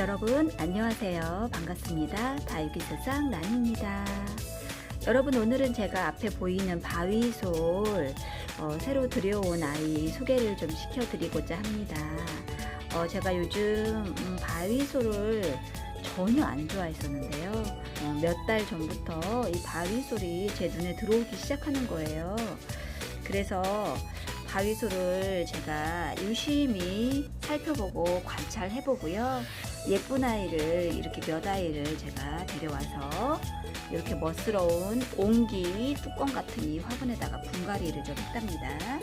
여러분 안녕하세요. 반갑습니다. 다육이 세상 나니입니다. 여러분 오늘은 제가 앞에 보이는 바위솔 어, 새로 들여온 아이 소개를 좀 시켜드리고자 합니다. 어, 제가 요즘 음, 바위솔을 전혀 안 좋아했었는데요. 어, 몇달 전부터 이 바위솔이 제 눈에 들어오기 시작하는 거예요. 그래서 바위솔을 제가 유심히 살펴보고 관찰해보고요. 예쁜 아이를 이렇게 몇 아이를 제가 데려와서 이렇게 멋스러운 옹기 뚜껑 같은 이 화분에다가 분갈이를 좀 했답니다.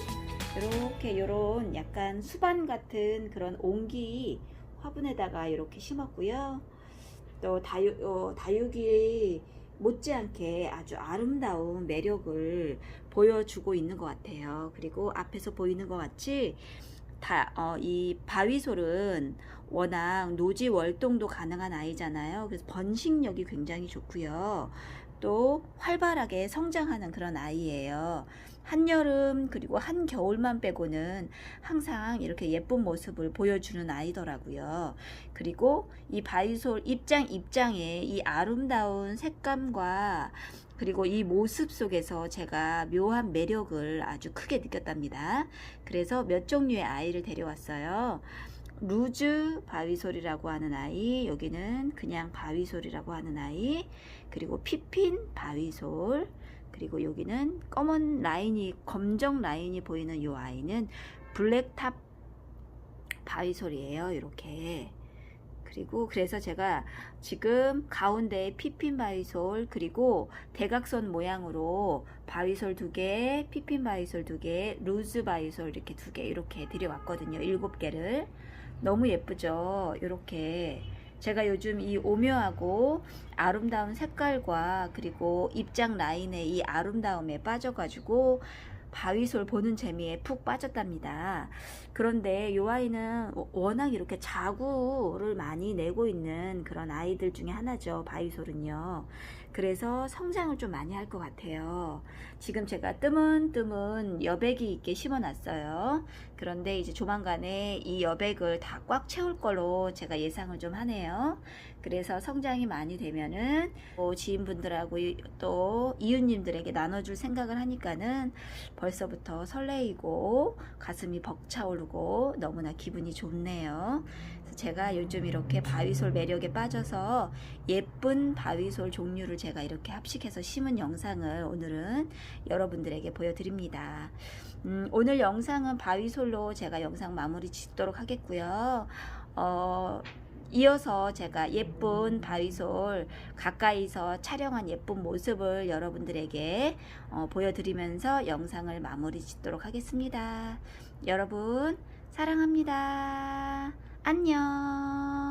이렇게 이런 약간 수반 같은 그런 옹기 화분에다가 이렇게 심었고요. 또 다육, 어, 다육이 못지않게 아주 아름다운 매력을 보여주고 있는 것 같아요. 그리고 앞에서 보이는 것 같이 다, 어, 이 바위솔은 워낙 노지 월동도 가능한 아이잖아요. 그래서 번식력이 굉장히 좋고요. 또 활발하게 성장하는 그런 아이예요. 한여름 그리고 한겨울만 빼고는 항상 이렇게 예쁜 모습을 보여주는 아이더라고요. 그리고 이 바위솔 입장 입장에 이 아름다운 색감과 그리고 이 모습 속에서 제가 묘한 매력을 아주 크게 느꼈답니다. 그래서 몇 종류의 아이를 데려왔어요. 루즈 바위솔이라고 하는 아이, 여기는 그냥 바위솔이라고 하는 아이, 그리고 피핀 바위솔, 그리고 여기는 검은 라인이 검정 라인이 보이는 이 아이는 블랙탑 바위솔이에요. 이렇게. 그리고 그래서 제가 지금 가운데에 피핀 바위솔 그리고 대각선 모양으로 바위솔 두 개, 피핀 바위솔 두 개, 루즈 바위솔 이렇게 두 개 이렇게 들여왔거든요. 일곱 개를. 너무 예쁘죠? 이렇게. 제가 요즘 이 오묘하고 아름다운 색깔과 그리고 입장 라인의 이 아름다움에 빠져가지고 바위솔 보는 재미에 푹 빠졌답니다. 그런데 이 아이는 워낙 이렇게 자구를 많이 내고 있는 그런 아이들 중에 하나죠. 바위솔은요. 그래서 성장을 좀 많이 할 것 같아요. 지금 제가 뜨문뜨문 여백이 있게 심어놨어요. 그런데 이제 조만간에 이 여백을 다 꽉 채울 걸로 제가 예상을 좀 하네요. 그래서 성장이 많이 되면은 뭐 지인분들하고 또 이웃님들에게 나눠줄 생각을 하니까는 벌써부터 설레이고 가슴이 벅차오르고 너무나 기분이 좋네요. 제가 요즘 이렇게 바위솔 매력에 빠져서 예쁜 바위솔 종류를 제가 이렇게 합식해서 심은 영상을 오늘은 여러분들에게 보여드립니다. 음, 오늘 영상은 바위솔로 제가 영상 마무리 짓도록 하겠고요. 어, 이어서 제가 예쁜 바위솔 가까이서 촬영한 예쁜 모습을 여러분들에게 어, 보여드리면서 영상을 마무리 짓도록 하겠습니다. 여러분 사랑합니다. 안녕.